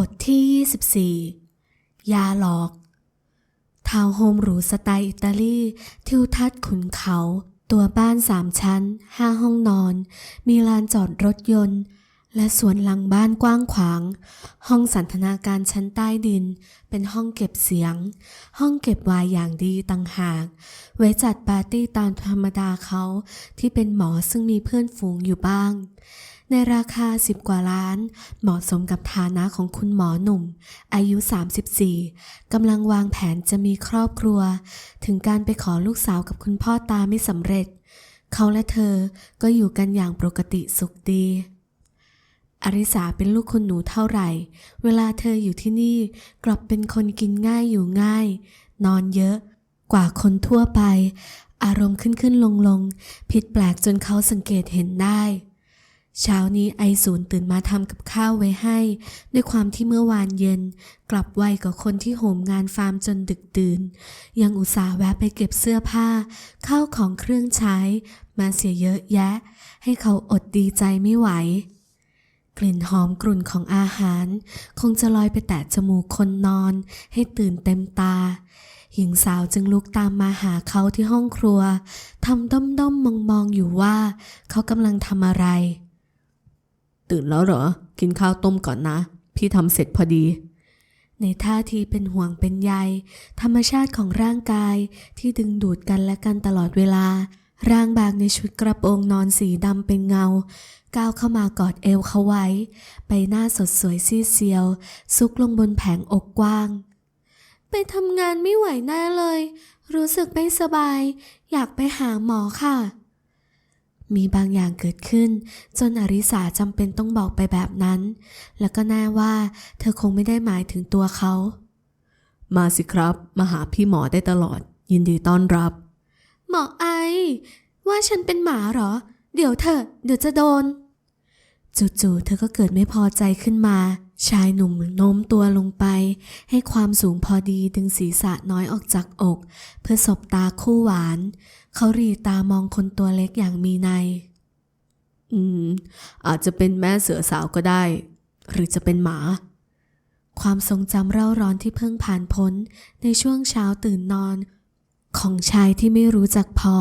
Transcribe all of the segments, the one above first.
บทที่ 24 ยาหลอก ทาวน์โฮมหรูสไตล์อิตาลี ทิวทัศน์ขุนเขา ตัวบ้านสามชั้น ห้าห้องนอน มีลานจอดรถยนต์ และสวนหลังบ้านกว้างขวาง ห้องสันทนาการชั้นใต้ดิน เป็นห้องเก็บเสียง ห้องเก็บวายอย่างดีต่างหาก ไว้จัดปาร์ตี้ตามธรรมดาเขาที่เป็นหมอซึ่งมีเพื่อนฝูงอยู่บ้าง ในราคา 10 กว่าล้าน เหมาะสมกับฐานะของคุณหมอหนุ่ม อายุ 34 กำลังวางแผนจะมีครอบครัว ถึงการไปขอลูกสาวกับคุณพ่อตาไม่สำเร็จ เขาและเธอก็อยู่กันอย่างปกติสุขดีอริสาเป็นลูกคนหนูเท่าไหร่ เวลาเธออยู่ที่นี่กลับเป็นคนกินง่ายอยู่ง่าย นอนเยอะ กว่าคนทั่วไป อารมณ์ขึ้นขึ้นลงลงผิดแปลกจนเขาสังเกตเห็นได้ เช้านี้ไอศูนย์ตื่นมาทำกับข้าวไว้ให้ ด้วยความที่เมื่อวานเย็น กลับไวกว่าคนที่โหมงานฟาร์มจนดึกดื่น ยังอุตส่าห์แวะไปเก็บเสื้อผ้าข้าวของเครื่องใช้ มาเสียเยอะแยะ ให้เขาอดดีใจไม่ไหว กลิ่นหอมกรุ่นของอาหาร คงจะลอยไปแตะจมูกคนนอน ให้ตื่นเต็มตาหญิงสาวจึงลุกตามมาหาเขาที่ห้องครัวทำด้อมด้อมมองมองๆอยู่ว่า เขากำลังทำอะไร ตื่นแล้วเหรอ กินข้าวต้มก่อนนะ พี่ทำเสร็จพอดี ในท่าทีเป็นห่วงเป็นใย ธรรมชาติของร่างกายที่ดึงดูดกันและกันตลอดเวลา ร่างบางในชุดกระโปรงนอนสีดำเป็นเงา ก้าวเข้ามากอดเอวเขาไว้ ใบหน้าสดสวยซีเซียว ซุกลงบนแผงอกกว้าง ไปทำงานไม่ไหวแน่เลย รู้สึกไม่สบาย อยากไปหาหมอค่ะ มีบางอย่างเกิดขึ้น จนอริสาจำเป็นต้องบอกไปแบบนั้น แล้วก็แน่ว่า เธอคงไม่ได้หมายถึงตัวเขา มาสิครับ มาหาพี่หมอได้ตลอด ยินดีต้อนรับ หมอไอ ว่าฉันเป็นหมาเหรอ เดี๋ยวเถอะเดี๋ยวจะโดน จู่ๆเธอก็เกิดไม่พอใจขึ้นมา ชายหนุ่มโน้มตัวลงไป ให้ความสูงพอดีดึงศีรษะน้อยออกจากอก เพื่อสบตาคู่หวาน เขาหรีตามองคนตัวเล็กอย่างมีในยอืม อาจจะเป็นแม่เสือสาวก็ได้ หรือจะเป็นหมา ความทรงจำเร่าร้อนที่เพิ่งผ่านพ้นในช่วงเช้าตื่นนอน ของชายที่ไม่รู้จักพอ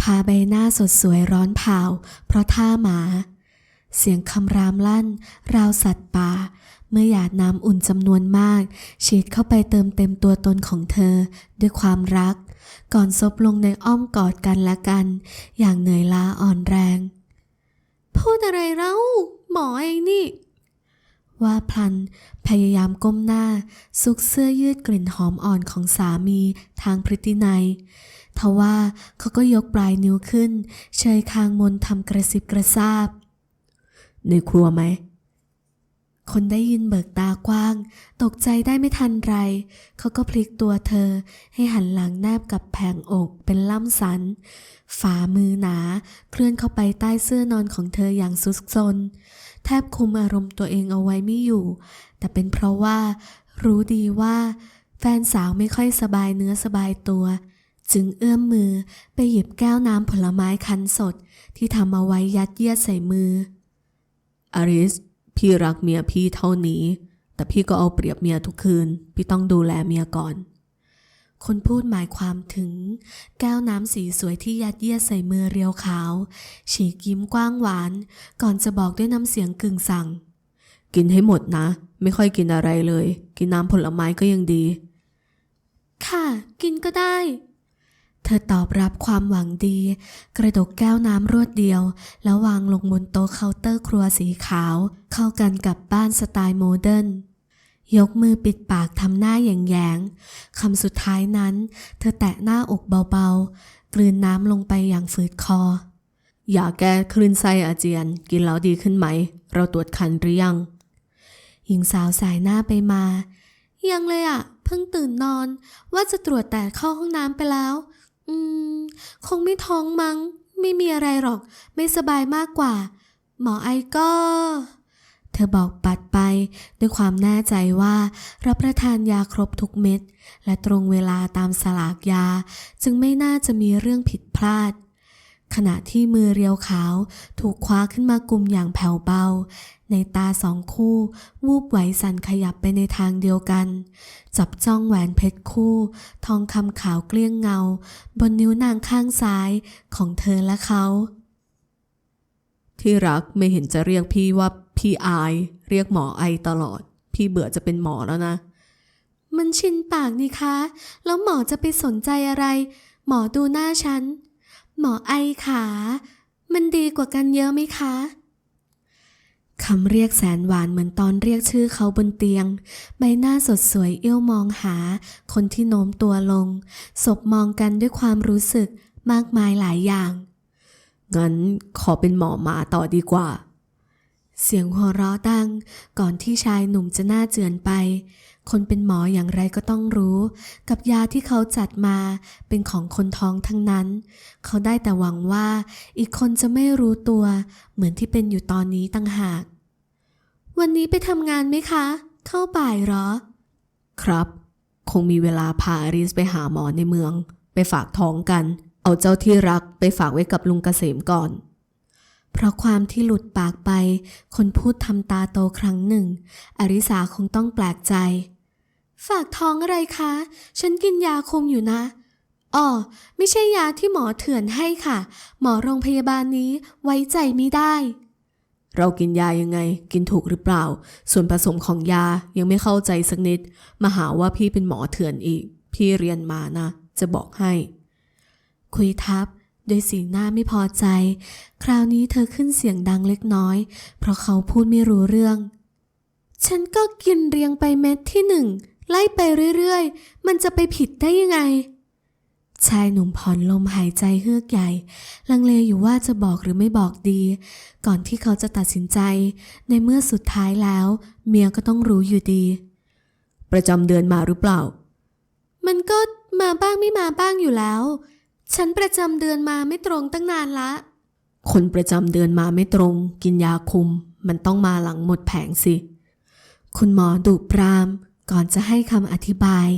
พาใบหน้าสดสวยร้อนเผาเพราะท่าหมา เสียงคำรามลั่น ราวสัตว์ป่าเมื่อหยาดน้ำอุ่นจำนวนมาก ฉีดเข้าไปเติมเต็มตัวตนของเธอ ด้วยความรัก ก่อนซบลงในอ้อมกอดกันและกัน อย่างเหนื่อยล้าอ่อนแรง พูดอะไรเล่าหมอเองนี่ ว่าพลันพยายามก้มหน้า ซุกเสื้อยืดกลิ่นหอมอ่อนของสามีทางพฤตินัยทว่าเขาก็ยกปลายนิ้วขึ้น เชยคางมนทำกระซิบกระซาบ ในครัวไหม คนได้ยินเบิกตากว้าง ตกใจได้ไม่ทันไร เขาก็พลิกตัวเธอ ให้หันหลังแนบกับแผงอกเป็นล่ำสัน ฝ่ามือหนา เคลื่อนเข้าไปใต้เสื้อนอนของเธออย่างสุดซน แทบคุมอารมณ์ตัวเองเอาไว้ไม่อยู่ แต่เป็นเพราะว่า รู้ดีว่า แฟนสาวไม่ค่อยสบายเนื้อสบายตัว จึงเอื้อมมือไปหยิบแก้วน้ำผลไม้คั้นสด ที่ทำเอาไว้ยัดเยียดใส่มืออาริส พี่รักเมียพี่เท่านี้ แต่พี่ก็เอาเปรียบเมียทุกคืน พี่ต้องดูแลเมียก่อน คนพูดหมายความถึง แก้วน้ำสีสวยที่ยัดเยียดใส่มือเรียวขาว ฉีกยิ้มกว้างหวาน ก่อนจะบอกด้วยน้ำเสียงกึ่งสั่ง กินให้หมดนะ ไม่ค่อยกินอะไรเลย กินน้ำผลไม้ก็ยังดี ค่ะ กินก็ได้ เธอตอบรับความหวังดี กระดกแก้วน้ำรวดเดียว แล้ววางลงบนโต๊ะเคาน์เตอร์ครัวสีขาว เข้ากันกับบ้านสไตล์โมเดิร์นยกมือปิดปากทำหน้าแยงๆคำสุดท้ายนั้น เธอแตะหน้าอกเบาๆ กลืนน้ำลงไปอย่างฝืดคอ อยาแก้คลื่นไส้อาเจียน กินแล้วดีขึ้นไหม เราตรวจคันหรือยัง หญิงสาวสายหน้าไปมา ยังเลยอะ เพิ่งตื่นนอน ว่าจะตรวจแต่เข้าห้องน้ำไปแล้ว อืม คงไม่ท้องมัง้ง ไม่มีอะไรหรอก ไม่สบายมากกว่า หมอไอก็ เธอบอกปัดไป ด้วยความแน่ใจว่า รับประทานยาครบทุกเม็ด และตรงเวลาตามสลากยา จึงไม่น่าจะมีเรื่องผิดพลาด ขณะที่มือเรียวขาวถูกคว้าขึ้นมากุมอย่างแผ่วเบา ในตาสองคู่ วูบไหวสั่นขยับไปในทางเดียวกัน จับจ้องแหวนเพชรคู่ ทองคำขาวเกลี้ยงเงา บนนิ้วนางข้างซ้ายของเธอและเขา ที่รักไม่เห็นจะเรียกพี่ว่าพี่อาย เรียกหมอไอตลอด พี่เบื่อจะเป็นหมอแล้วนะ มันชินปากนี่คะ แล้วหมอจะไปสนใจอะไร หมอดูหน้าฉัน หมอไอขา มันดีกว่ากันเยอะไหมคะคำเรียกแสนหวานเหมือนตอนเรียกชื่อเขาบนเตียง ใบหน้าสดสวยเอี้ยวมองหา คนที่โน้มตัวลง ศบมองกันด้วยความรู้สึกมากมายหลายอย่าง งั้นขอเป็นหมอหมาต่อดีกว่า เสียงหัวเราะดังก่อนที่ชายหนุ่มจะหน้าเจือนไป คนเป็นหมออย่างไรก็ต้องรู้ กับยาที่เขาจัดมาเป็นของคนท้องทั้งนั้น เขาได้แต่หวังว่า อีกคนจะไม่รู้ตัว เหมือนที่เป็นอยู่ตอนนี้ตั้งหาก วันนี้ไปทำงานไหมคะ เข้าบ่ายหรอ ครับ คงมีเวลาพาอาริสไปหาหมอในเมือง ไปฝากท้องกัน เอาเจ้าที่รักไปฝากไว้กับลุงเกษมก่อน เพราะความที่หลุดปากไป คนพูดทำตาโตครั้งหนึ่ง อริสาคงต้องแปลกใจ ฝากท้องอะไรคะ ฉันกินยาคุมอยู่นะอ๋อไม่ใช่ยาที่หมอเถื่อนให้ค่ะ หมอโรงพยาบาลนี้ไว้ใจไม่ได้ เรากินยายังไง กินถูกหรือเปล่า ส่วนผสมของยายังไม่เข้าใจสักนิด มาหาว่าพี่เป็นหมอเถื่อนอีก พี่เรียนมานะ จะบอกให้ คุยทับ ด้วยสีหน้าไม่พอใจ คราวนี้เธอขึ้นเสียงดังเล็กน้อย เพราะเขาพูดไม่รู้เรื่อง ฉันก็กินเรียงไปเม็ดที่หนึ่งไล่ไปเรื่อยๆ มันจะไปผิดได้ยังไง ชายหนุ่มผ่อนลมหายใจเฮือกใหญ่ ลังเลอยู่ว่าจะบอกหรือไม่บอกดี ก่อนที่เขาจะตัดสินใจ ในเมื่อสุดท้ายแล้ว เมียก็ต้องรู้อยู่ดี ประจำเดือนมาหรือเปล่า มันก็มาบ้างไม่มาบ้างอยู่แล้ว ฉันประจำเดือนมาไม่ตรงตั้งนานละ คนประจำเดือนมาไม่ตรง กินยาคุม มันต้องมาหลังหมดแผงสิ คุณหมอดุปรามก่อนจะให้คำอธิบาย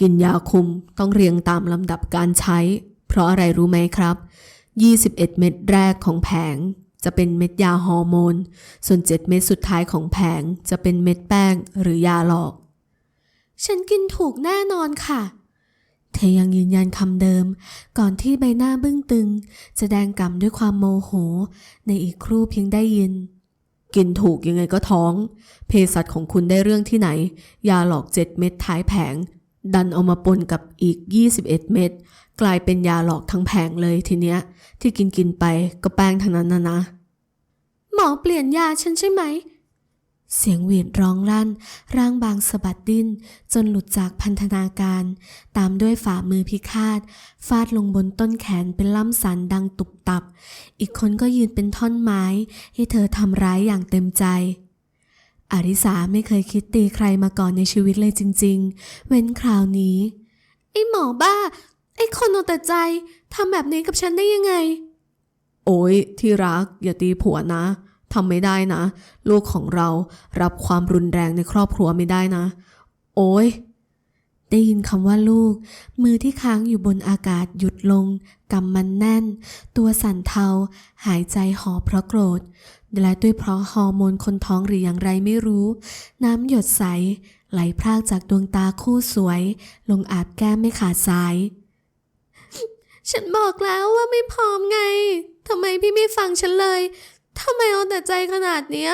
กินยาคุมต้องเรียงตามลำดับการใช้ เพราะอะไรรู้ไหมครับ 21 เม็ดแรกของแผง จะเป็นเม็ดยาฮอร์โมน ส่วน 7 เม็ดสุดท้ายของแผงจะเป็นเม็ดแป้งหรือยาหลอก ฉันกินถูกแน่นอนค่ะ เธอยังยืนยันคำเดิม ก่อนที่ใบหน้าบึ้งตึงจะแดงก่ำด้วยความโมโห ในอีกครู่เพียงได้ยิน กินถูกยังไงก็ท้อง เภสัชของคุณได้เรื่องที่ไหน ยาหลอก 7 เม็ดท้ายแผง ดันเอามาปนกับอีก 21 เม็ดกลายเป็นยาหลอกทั้งแผงเลยทีเนี้ย ที่กินกินๆไปก็แป้งทั้งนั้นนะนะ หมอเปลี่ยนยาฉันใช่ไหม เสียงหวีดร้องลั่น ร่างบางสะบัดดิ้น จนหลุดจากพันธนาการ ตามด้วยฝ่ามือพิฆาต ฟาดลงบนต้นแขนเป็นล่ำสันดังตุบตับ อีกคนก็ยืนเป็นท่อนไม้ ให้เธอทำร้ายอย่างเต็มใจอาริสาไม่เคยคิดตีใครมาก่อนในชีวิตเลยจริง ๆ เว้นคราวนี้ ไอ้หมอบ้า ไอ้คนเอาแต่ใจทำแบบนี้กับฉันได้ยังไง โอ้ยที่รักอย่าตีผัวนะ ทำไม่ได้นะ ลูกของเรารับความรุนแรงในครอบครัวไม่ได้นะ โอ้ยได้ยินคำว่าลูก มือที่ค้างอยู่บนอากาศหยุดลงกำมันแน่น ตัวสั่นเทา หายใจหอบเพราะโกรธ และด้วยเพราะฮอร์โมนคนท้องหรืออย่างไรไม่รู้ น้ำหยดใส ไหลพรากจากดวงตาคู่สวย ลงอาบแก้มไม่ขาดสาย ฉันบอกแล้วว่าไม่พร้อมไงทำไมพี่ไม่ฟังฉันเลย ทำไมเอาแต่ใจขนาดเนี้ย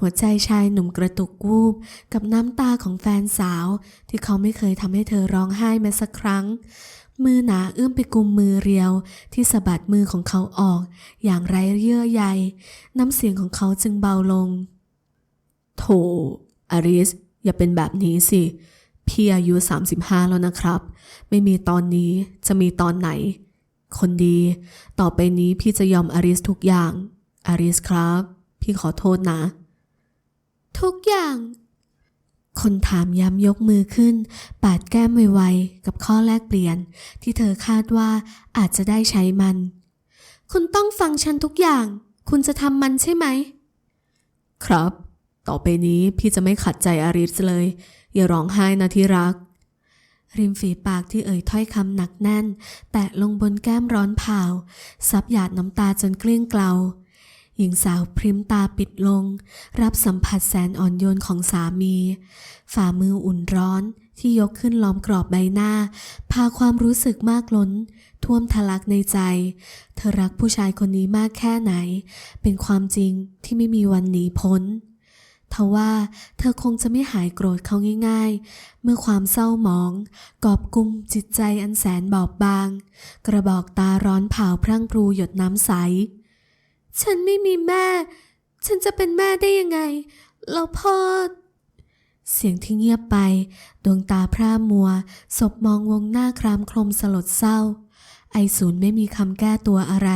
หัวใจชายหนุ่มกระตุกวูบกับน้ำตาของแฟนสาว ที่เขาไม่เคยทำให้เธอร้องไห้แม้สักครั้ง มือหนาเอื้อมไปกุมมือเรียว ที่สะบัดมือของเขาออก อย่างไร้เยื่อใย น้ำเสียงของเขาจึงเบาลง โถอริส อย่าเป็นแบบนี้สิ พี่อายุ 35 แล้วนะครับ ไม่มีตอนนี้จะมีตอนไหน คนดี ต่อไปนี้พี่จะยอมอาริสทุกอย่าง อาริสครับ พี่ขอโทษนะ ทุกอย่าง คนถามย้ำยกมือขึ้น ปาดแก้มไวๆ กับข้อแลกเปลี่ยน ที่เธอคาดว่าอาจจะได้ใช้มัน คุณต้องฟังฉันทุกอย่าง คุณจะทำมันใช่ไหม ครับ ต่อไปนี้พี่จะไม่ขัดใจอาริสเลย อย่าร้องไห้นะที่รัก ริมฝีปากที่เอ่ยถ้อยคำหนักแน่น แตะลงบนแก้มร้อนเผาซับหยาดน้ำตาจนเกลี้ยงเกลาหญิงสาวพริมตาปิดลง รับสัมผัสแสนอ่อนโยนของสามี ฝ่ามืออุ่นร้อนที่ยกขึ้นล้อมกรอบใบหน้า พาความรู้สึกมากล้น ท่วมทะลักในใจ เธอรักผู้ชายคนนี้มากแค่ไหน เป็นความจริงที่ไม่มีวันหนีพ้น ทว่าเธอคงจะไม่หายโกรธเขาง่ายๆ เมื่อความเศร้าหมอง กอบกุมจิตใจอันแสนบอบบาง กระบอกตาร้อนเผาพรั่งพรูหยดน้ำใส ฉันไม่มีแม่ ฉันจะเป็นแม่ได้ยังไง แล้วพ่อ เสียงที่เงียบไป ดวงตาพร่ามัว ศพมองวงหน้าครามคลมสลดเศร้า ไอศูนย์ไม่มีคำแก้ตัวอะไร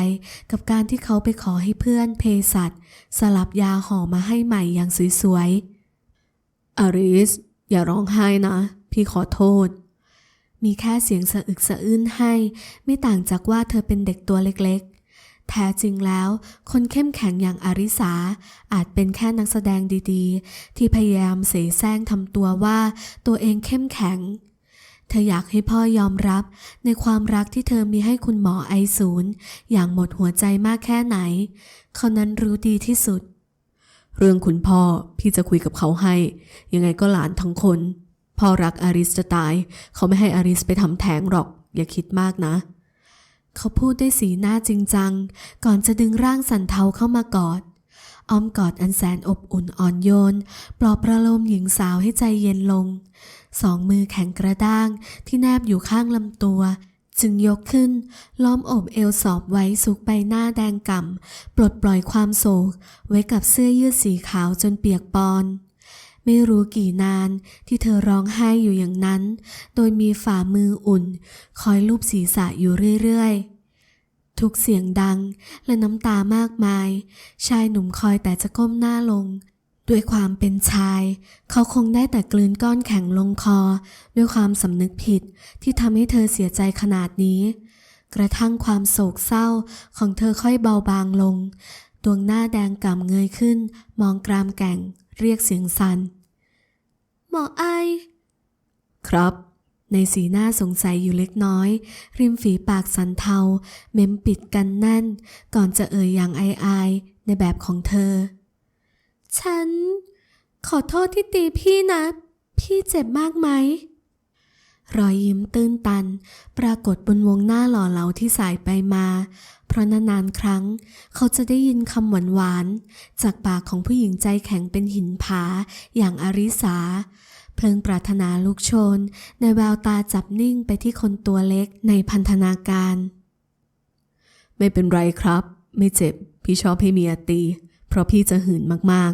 กับการที่เขาไปขอให้เพื่อนเภสัชสลับยาห่อมาให้ใหม่อย่างสวยๆอาริส อย่าร้องไห้นะ พี่ขอโทษ มีแค่เสียงสะอึกสะอื้นให้ ไม่ต่างจากว่าเธอเป็นเด็กตัวเล็กๆ แท้จริงแล้ว คนเข้มแข็งอย่างอาริสา อาจเป็นแค่นักแสดงดีๆ ที่พยายามเสแสร้งทำตัวว่าตัวเองเข้มแข็ง เธออยากให้พ่อยอมรับ ในความรักที่เธอมีให้คุณหมอไอศูนย์อย่างหมดหัวใจมากแค่ไหน เขานั้นรู้ดีที่สุด เรื่องคุณพ่อพี่จะคุยกับเขาให้ ยังไงก็หลานทั้งคน พ่อรักอาริสจะตาย เขาไม่ให้อาริสไปทำแท้งหรอก อย่าคิดมากนะ เขาพูดด้วยสีหน้าจริงจัง ก่อนจะดึงร่างสันเทาเข้ามากอด อ้อมกอดอันแสนอบอุ่นอ่อนโยน ปลอบประโลมหญิงสาวให้ใจเย็นลง สองมือแข็งกระด้างที่แนบอยู่ข้างลำตัว จึงยกขึ้น ล้อมอบเอวสอบไว้สุกใบหน้าแดงก่ำปลดปล่อยความโศก ไว้กับเสื้อยืดสีขาวจนเปียกปอนไม่รู้กี่นานที่เธอร้องไห้อยู่อย่างนั้น โดยมีฝ่ามืออุ่น คอยลูบศีรษะอยู่เรื่อยๆ ทุกเสียงดังและน้ำตามากมาย ชายหนุ่มคอยแต่จะก้มหน้าลง ด้วยความเป็นชาย เขาคงได้แต่กลืนก้อนแข็งลงคอ ด้วยความสำนึกผิดที่ทำให้เธอเสียใจขนาดนี้ กระทั่งความโศกเศร้าของเธอค่อยเบาบางลง ดวงหน้าแดงก่ำเงยขึ้น มองกรามแก่ง เรียกเสียงสันหมอไอ ครับ ในสีหน้าสงสัยอยู่เล็กน้อย ริมฝีปากสันเทา เม้มปิดกันแน่น ก่อนจะเอ่ยอย่างอายๆในแบบของเธอ ฉัน ขอโทษที่ตีพี่นะ พี่เจ็บมากไหม รอยยิ้มตื้นตัน ปรากฏบนวงหน้าหล่อเหลาที่สายไปมา เพราะนานๆครั้ง เขาจะได้ยินคำหวานๆจากปากของผู้หญิงใจแข็งเป็นหินผาอย่างอาริสา เพลิงปรารถนาลุกโชน ในแววตาจับนิ่งไปที่คนตัวเล็กในพันธนาการ ไม่เป็นไรครับ ไม่เจ็บ พี่ชอบให้เมียตี เพราะพี่จะหืนมาก